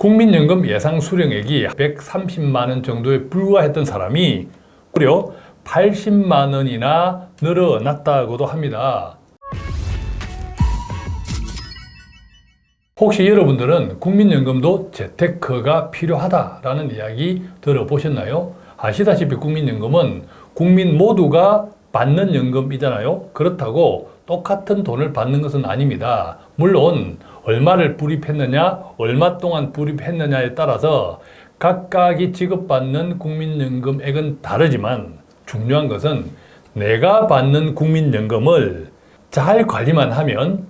국민연금 예상 수령액이 130만 원 정도에 불과했던 사람이 무려 80만 원이나 늘어났다고도 합니다. 혹시 여러분들은 국민연금도 재테크가 필요하다라는 이야기 들어보셨나요? 아시다시피 국민연금은 국민 모두가 받는 연금이잖아요. 그렇다고 똑같은 돈을 받는 것은 아닙니다. 물론 얼마를 불입했느냐, 얼마 동안 불입했느냐에 따라서 각각이 지급받는 국민연금액은 다르지만 중요한 것은 내가 받는 국민연금을 잘 관리만 하면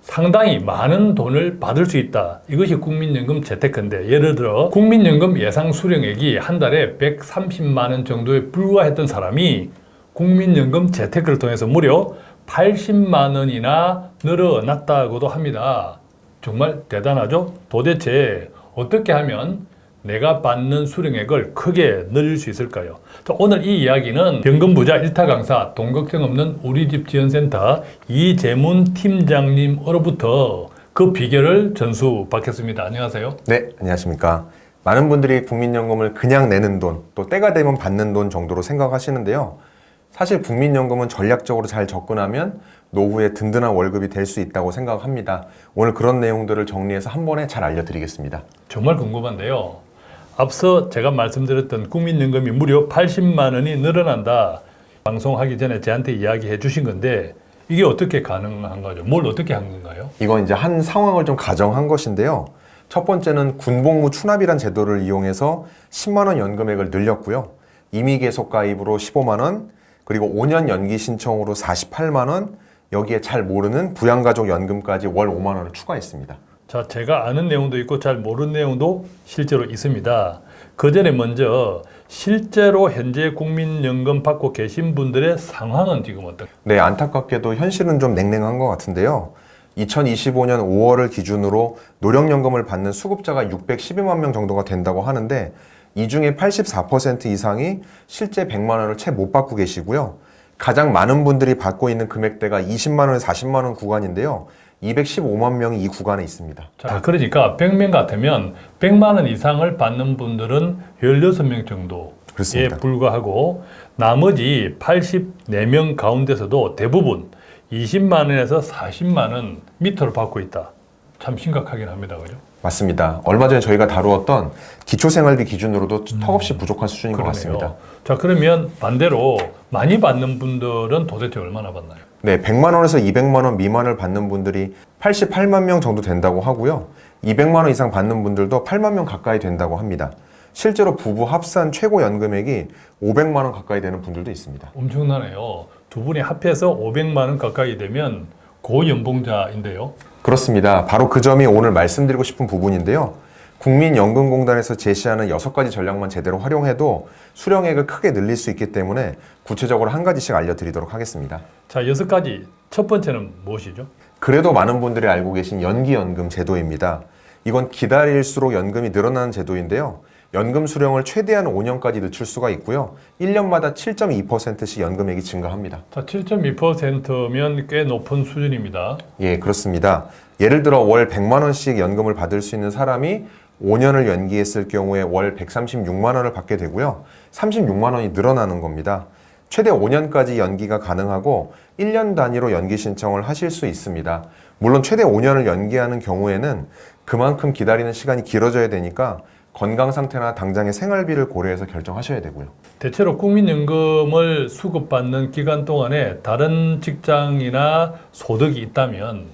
상당히 많은 돈을 받을 수 있다. 이것이 국민연금 재테크인데 예를 들어 국민연금 예상 수령액이 한 달에 130만 원 정도에 불과했던 사람이 국민연금 재테크를 통해서 무려 80만 원이나 늘어났다고도 합니다. 정말 대단하죠? 도대체 어떻게 하면 내가 받는 수령액을 크게 늘릴 수 있을까요? 자, 오늘 이 이야기는 병금부자 일타 강사 동걱정 없는 우리 집 지원센터 이재문 팀장님으로부터 그 비결을 전수 받겠습니다. 안녕하세요. 네, 안녕하십니까. 많은 분들이 국민연금을 그냥 내는 돈, 또 때가 되면 받는 돈 정도로 생각하시는데요. 사실 국민연금은 전략적으로 잘 접근하면 노후에 든든한 월급이 될 수 있다고 생각합니다. 오늘 그런 내용들을 정리해서 한 번에 잘 알려드리겠습니다. 정말 궁금한데요. 앞서 제가 말씀드렸던 국민연금이 무려 80만 원이 늘어난다. 방송하기 전에 저한테 이야기해 주신 건데 이게 어떻게 가능한 거죠? 뭘 어떻게 한 건가요? 이건 이제 한 상황을 좀 가정한 것인데요. 첫 번째는 군복무 추납이란 제도를 이용해서 10만 원 연금액을 늘렸고요. 임의 계속 가입으로 15만 원, 그리고 5년 연기 신청으로 48만 원, 여기에 잘 모르는 부양가족 연금까지 월 5만 원을 추가했습니다. 자, 제가 아는 내용도 있고 잘 모르는 내용도 실제로 있습니다. 그 전에 먼저 실제로 현재 국민연금 받고 계신 분들의 상황은 지금 어떻게? 네, 안타깝게도 현실은 좀 냉랭한 것 같은데요. 2025년 5월을 기준으로 노령연금을 받는 수급자가 612만 명 정도가 된다고 하는데 이 중에 84% 이상이 실제 100만 원을 채 못 받고 계시고요. 가장 많은 분들이 받고 있는 금액대가 20만 원에서 40만 원 구간인데요. 215만 명이 이 구간에 있습니다. 자, 그러니까 100명 같으면 100만 원 이상을 받는 분들은 16명 정도에 그렇습니다. 불과하고 나머지 84명 가운데서도 대부분 20만 원에서 40만 원 밑으로 받고 있다. 참 심각하긴 합니다. 그죠? 맞습니다. 얼마 전에 저희가 다루었던 기초생활비 기준으로도 턱없이 부족한 수준인 것 그러네요. 같습니다. 자, 그러면 반대로 많이 받는 분들은 도대체 얼마나 받나요? 네, 100만 원에서 200만 원 미만을 받는 분들이 88만 명 정도 된다고 하고요. 200만 원 이상 받는 분들도 8만 명 가까이 된다고 합니다. 실제로 부부 합산 최고 연금액이 500만 원 가까이 되는 분들도 있습니다. 엄청나네요. 두 분이 합해서 500만 원 가까이 되면 고연봉자인데요. 그렇습니다. 바로 그 점이 오늘 말씀드리고 싶은 부분인데요. 국민연금공단에서 제시하는 여섯 가지 전략만 제대로 활용해도 수령액을 크게 늘릴 수 있기 때문에 구체적으로 한 가지씩 알려드리도록 하겠습니다. 자, 여섯 가지. 첫 번째는 무엇이죠? 그래도 많은 분들이 알고 계신 연기연금 제도입니다. 이건 기다릴수록 연금이 늘어나는 제도인데요. 연금 수령을 최대한 5년까지 늦출 수가 있고요. 1년마다 7.2%씩 연금액이 증가합니다. 자, 7.2%면 꽤 높은 수준입니다. 예, 그렇습니다. 예를 들어 월 100만 원씩 연금을 받을 수 있는 사람이 5년을 연기했을 경우에 월 136만 원을 받게 되고요. 36만 원이 늘어나는 겁니다. 최대 5년까지 연기가 가능하고 1년 단위로 연기 신청을 하실 수 있습니다. 물론 최대 5년을 연기하는 경우에는 그만큼 기다리는 시간이 길어져야 되니까 건강 상태나 당장의 생활비를 고려해서 결정하셔야 되고요. 대체로 국민연금을 수급받는 기간 동안에 다른 직장이나 소득이 있다면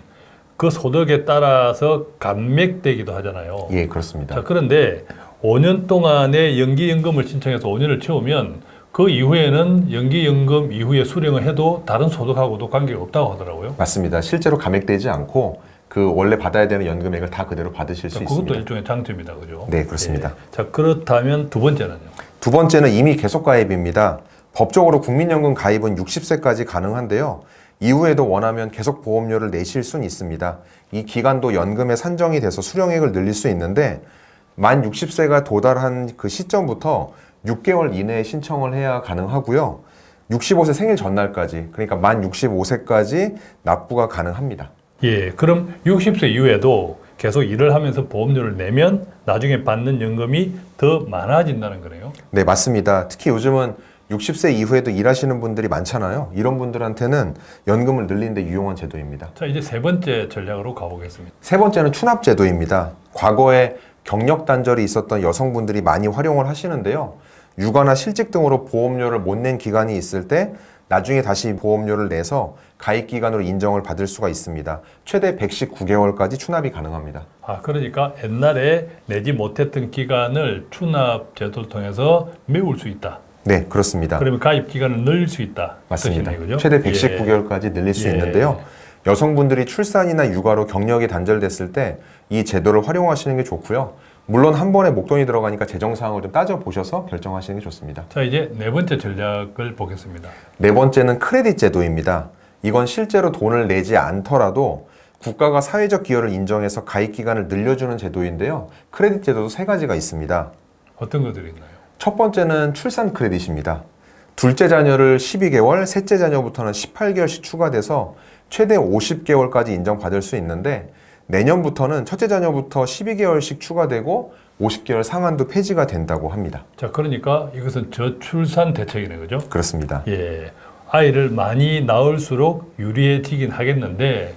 그 소득에 따라서 감액되기도 하잖아요. 예, 그렇습니다. 자, 그런데 5년 동안의 연기연금을 신청해서 5년을 채우면 그 이후에는 연기연금 이후에 수령을 해도 다른 소득하고도 관계가 없다고 하더라고요. 맞습니다. 실제로 감액되지 않고 그 원래 받아야 되는 연금액을 다 그대로 받으실 수 자, 그것도 있습니다. 일종의 장점이다, 그죠? 네, 그렇습니다. 예. 자, 그렇다면 두 번째는요. 두 번째는 이미 계속 가입입니다. 법적으로 국민연금 가입은 60세까지 가능한데요. 이후에도 원하면 계속 보험료를 내실 수는 있습니다. 이 기간도 연금에 산정이 돼서 수령액을 늘릴 수 있는데 만 60세가 도달한 그 시점부터 6개월 이내에 신청을 해야 가능하고요. 65세 생일 전날까지 그러니까 만 65세까지 납부가 가능합니다. 예, 그럼 60세 이후에도 계속 일을 하면서 보험료를 내면 나중에 받는 연금이 더 많아진다는 거네요. 네, 맞습니다. 특히 요즘은 60세 이후에도 일하시는 분들이 많잖아요. 이런 분들한테는 연금을 늘리는데 유용한 제도입니다. 자, 이제 세 번째 전략으로 가보겠습니다. 세 번째는 추납 제도입니다. 과거에 경력 단절이 있었던 여성분들이 많이 활용을 하시는데요. 육아나 실직 등으로 보험료를 못 낸 기간이 있을 때 나중에 다시 보험료를 내서 가입 기간으로 인정을 받을 수가 있습니다. 최대 119개월까지 추납이 가능합니다. 아, 그러니까 옛날에 내지 못했던 기간을 추납 제도를 통해서 메울 수 있다. 네, 그렇습니다. 그러면 가입 기간을 늘릴 수 있다. 맞습니다. 뜻이네요? 최대 예. 119개월까지 늘릴 수 예. 있는데요. 여성분들이 출산이나 육아로 경력이 단절됐을 때 이 제도를 활용하시는 게 좋고요. 물론 한 번에 목돈이 들어가니까 재정 사항을 좀 따져 보셔서 결정하시는 게 좋습니다. 자, 이제 네 번째 전략을 보겠습니다. 네 번째는 크레딧 제도입니다. 이건 실제로 돈을 내지 않더라도 국가가 사회적 기여를 인정해서 가입 기간을 늘려주는 제도인데요. 크레딧 제도도 세 가지가 있습니다. 어떤 것들이 있나요? 첫 번째는 출산 크레딧입니다. 둘째 자녀를 12개월, 셋째 자녀부터는 18개월씩 추가돼서 최대 50개월까지 인정받을 수 있는데 내년부터는 첫째 자녀부터 12개월씩 추가되고 50개월 상한도 폐지가 된다고 합니다. 자, 그러니까 이것은 저출산 대책이네, 그죠? 그렇습니다. 예. 아이를 많이 낳을수록 유리해지긴 하겠는데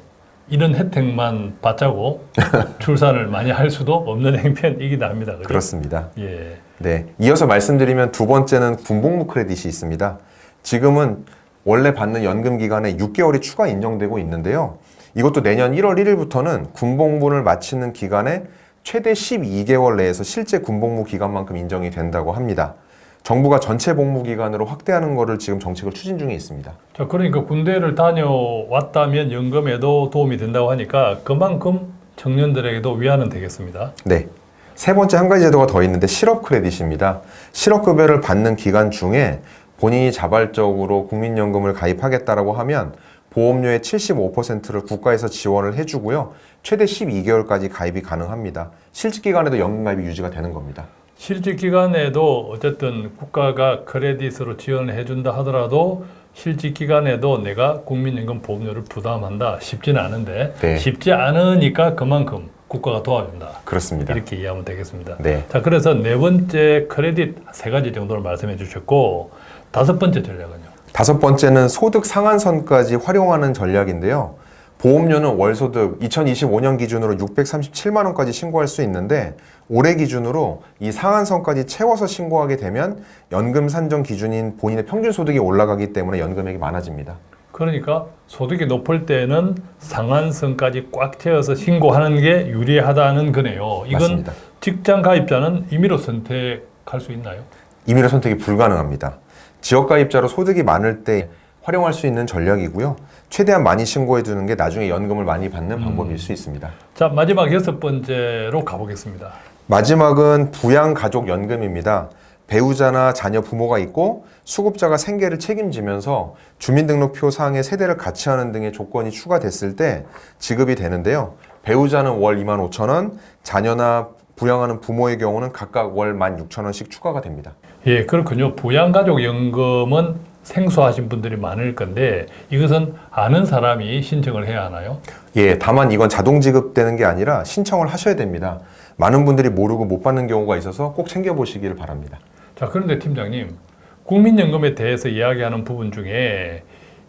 이런 혜택만 받자고 출산을 많이 할 수도 없는 행편이기도 합니다. 그죠? 그렇습니다. 예. 네. 이어서 말씀드리면 두 번째는 군복무 크레딧이 있습니다. 지금은 원래 받는 연금 기간에 6개월이 추가 인정되고 있는데요. 이것도 내년 1월 1일부터는 군복무를 마치는 기간에 최대 12개월 내에서 실제 군복무 기간만큼 인정이 된다고 합니다. 정부가 전체 복무 기간으로 확대하는 것을 지금 정책을 추진 중에 있습니다. 자, 그러니까 군대를 다녀왔다면 연금에도 도움이 된다고 하니까 그만큼 청년들에게도 위안은 되겠습니다. 네. 세 번째 한 가지 제도가 더 있는데 실업 크레딧입니다. 실업급여를 받는 기간 중에 본인이 자발적으로 국민연금을 가입하겠다라고 하면 보험료의 75%를 국가에서 지원을 해주고요. 최대 12개월까지 가입이 가능합니다. 실직 기간에도 연금 가입이 유지가 되는 겁니다. 실직 기간에도 어쨌든 국가가 크레딧으로 지원을 해준다 하더라도 실직 기간에도 내가 국민연금 보험료를 부담한다 쉽지는 않은데 네. 쉽지 않으니까 그만큼 국가가 도와준다 그렇습니다. 이렇게 이해하면 되겠습니다. 네. 자 그래서 네 번째 크레딧 세 가지 정도를 말씀해 주셨고 다섯 번째 전략은요. 다섯 번째는 소득 상한선까지 활용하는 전략인데요. 보험료는 월소득 2025년 기준으로 637만 원까지 신고할 수 있는데 올해 기준으로 이 상한선까지 채워서 신고하게 되면 연금 산정 기준인 본인의 평균 소득이 올라가기 때문에 연금액이 많아집니다. 그러니까 소득이 높을 때는 상한선까지 꽉 채워서 신고하는 게 유리하다는 거네요. 이건 맞습니다. 직장 가입자는 임의로 선택할 수 있나요? 임의로 선택이 불가능합니다. 지역 가입자로 소득이 많을 때 활용할 수 있는 전략이고요. 최대한 많이 신고해 두는 게 나중에 연금을 많이 받는 방법일 수 있습니다. 자 마지막 여섯 번째로 가보겠습니다. 마지막은 부양 가족 연금입니다. 배우자나 자녀 부모가 있고 수급자가 생계를 책임지면서 주민등록표 상의 세대를 같이 하는 등의 조건이 추가됐을 때 지급이 되는데요. 배우자는 월 2만 5천 원, 자녀나 부양하는 부모의 경우는 각각 월 1만 6천 원씩 추가가 됩니다. 예, 그렇군요. 부양가족연금은 생소하신 분들이 많을 건데 이것은 아는 사람이 신청을 해야 하나요? 예, 다만 이건 자동 지급되는 게 아니라 신청을 하셔야 됩니다. 많은 분들이 모르고 못 받는 경우가 있어서 꼭 챙겨보시기를 바랍니다. 자, 그런데 팀장님, 국민연금에 대해서 이야기하는 부분 중에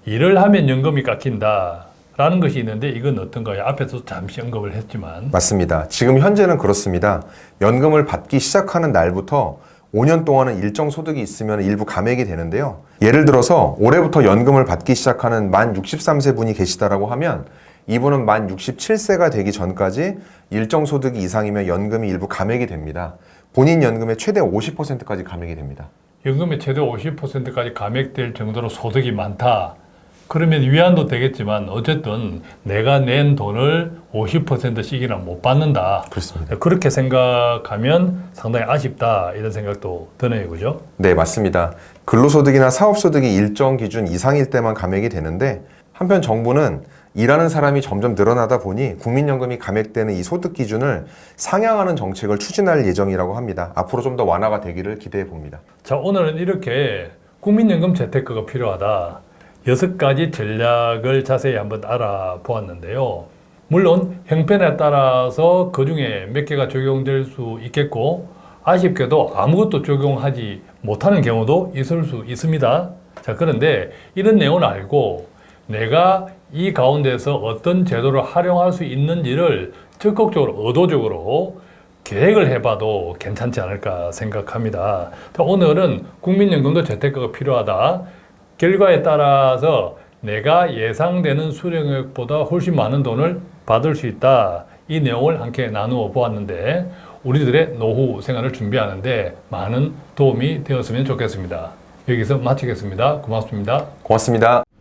일을 하면 연금이 깎인다. 라는 것이 있는데 이건 어떤가요? 앞에서 잠시 언급을 했지만 맞습니다. 지금 현재는 그렇습니다. 연금을 받기 시작하는 날부터 5년 동안은 일정 소득이 있으면 일부 감액이 되는데요. 예를 들어서 올해부터 연금을 받기 시작하는 만 63세 분이 계시다라고 하면 이분은 만 67세가 되기 전까지 일정 소득이 이상이면 연금이 일부 감액이 됩니다. 본인 연금의 최대 50%까지 감액이 됩니다. 연금의 최대 50%까지 감액될 정도로 소득이 많다. 그러면 위안도 되겠지만 어쨌든 내가 낸 돈을 50%씩이나 못 받는다. 그렇습니다. 그렇게 생각하면 상당히 아쉽다 이런 생각도 드네요, 그죠? 네, 맞습니다. 근로소득이나 사업소득이 일정 기준 이상일 때만 감액이 되는데 한편 정부는 일하는 사람이 점점 늘어나다 보니 국민연금이 감액되는 이 소득 기준을 상향하는 정책을 추진할 예정이라고 합니다. 앞으로 좀 더 완화가 되기를 기대해 봅니다. 자, 오늘은 이렇게 국민연금 재테크가 필요하다. 여섯 가지 전략을 자세히 한번 알아보았는데요. 물론 형편에 따라서 그 중에 몇 개가 적용될 수 있겠고 아쉽게도 아무것도 적용하지 못하는 경우도 있을 수 있습니다. 자, 그런데 이런 내용을 알고 내가 이 가운데서 어떤 제도를 활용할 수 있는지를 적극적으로 의도적으로 계획을 해봐도 괜찮지 않을까 생각합니다. 자, 오늘은 국민연금도 재테크가 필요하다. 결과에 따라서 내가 예상되는 수령액보다 훨씬 많은 돈을 받을 수 있다. 이 내용을 함께 나누어 보았는데 우리들의 노후 생활을 준비하는데 많은 도움이 되었으면 좋겠습니다. 여기서 마치겠습니다. 고맙습니다. 고맙습니다.